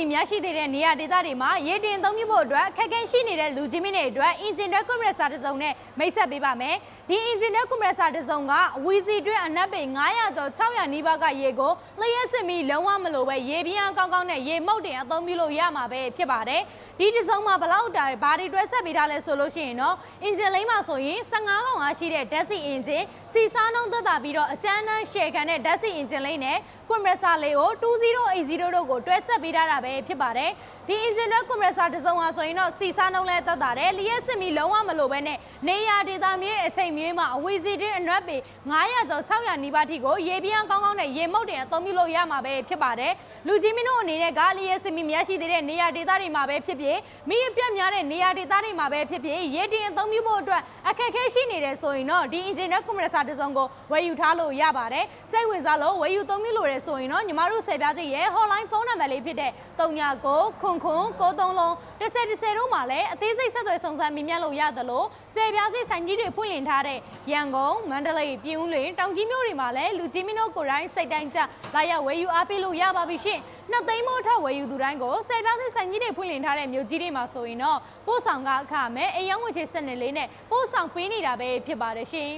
မီများရှိသေးတဲ့နေရာဒေသတွေမှာရေတင်သုံးပြဖို့အတွက်အခက်အခဲရှိနေတဲ့လူချင်းမင်းတွေအတွက်အင်ဂျင်တက်ကွန်ပရက်ဆာတစ်စုံနဲ့မိတ်ဆက်ပေးပါမယ်ဒီအင်ဂျင်တက်ကွန်ပရက်ဆာတစ်စုံကအဝီစီတွင်းအနက်ပေ900ကျော်600နီးပါးကရေကိုလျှက်စစ်မီလုံးဝမလိုပဲရေပြင်းအားကောင်းကောင်းနဲ့ရေမှုတ်တင်အသုံးပြုလို့ရမှာပဲဖြစ်ပါတယ် ဒီတစ်စုံမှာဘလောက်တာဘာတွေတွဲဆက်ပေးထားလဲဆိုလို့ရှိရင်တော့အင်ဂျင်လိမ့်မှာဆိုရင်15កောင်အားရှိတဲ့ဓာတ်ဆီအင်ဂျင်စီစားနှုန်းသက်သာပြီးတော့အကျန်းတန်းရှယ်ခံတဲ့ဓာတ်ဆီအင်ဂျင်လိမ့်နဲ့ကွန်ပရက်ဆာလေးကို2080တို့ကိုတွဲဆက်ပေးထားတာပဲဖြစ်ပါတယ် ဒီအင်ဂျင်တွဲကွန်ပရက်ဆာတစ်စုံဟာဆိုရင်တော့စီစားနှုန်းလဲသက်သာတယ်လျှက်စစ်မီလုံးဝမလိုပဲနဲ့နေရာဒေသမြေအချိန်မြေမှာအဝီစီတွင်းအနွက်ပေ900ကျော်600နီးပါးထိကိုရေပြင်းကောင်းကောင်းနဲ့ရေမှုတ်တင်အသုံးပြုလို့ရမှာပဲဖြစ်ပါတယ်လူကြီးမင်းတို့အနေနဲ့ကလျှက်စစ်မီများရှိသေးတဲ့နေရာဒေသတွေမှာပဲဖြစ်ဖြစ်မိအပြတ်များတဲ့နေရာဒေသတွေမှာပဲဖြစ်ဖြစ်ရေတင်အသုံးပြုဖို့အတွက်အခက်အခဲရှိနေတယ်ဆိုရင်တော့ဒီအင်ဂျင်တွဲကွန်ပရက်ဆာတစ်စုံကိုဝယ်ယူထားလို့ရပါတယ်စိတ်ဝင်စားလို့ဝယ်ယူသုံးပြုလို့ရဆိုရင်တော့ညီမတို့ဆယ်ပြားကြီးရဲ့ hotline ဖုန်းနံပါတ်လေးဖြစ်တဲ့39ခွန်ခွန်93လုံး10 10တို့မှာလည်းအသေးစိတ်ဆက်သွယ်စုံစမ်းမြင်မြတ်လို့ရသလိုဆယ်ပြားကြီးဆိုင်ကြီးတွေဖွင့်လှစ်ထားတဲ့ရန်ကုန်မန္တလေးပြည်ဦးလွင်တောင်ကြီးမြို့တွေမှာလည်းလူကြီးမင်းတို့ကိုယ်တိုင်စိတ်တိုင်းကြလာရောက်ဝယ်ယူအားပေးလို့ရပါပြီရှင်နှစ်သိန်းမို့ထက်ဝယ်ယူသူတိုင်းကိုဆယ်ပြားကြီးဆိုင်ကြီးတွေဖွင့်လှစ်ထားတဲ့မြို့ကြီးတွေမှာဆိုရင်တော့ပို့ဆောင်ကအခမဲ့အယောင်းဝယ်ချေစနစ်လေးနဲ့ပို့ဆောင်ပေးနေတာပဲဖြစ်ပါတယ်ရှင်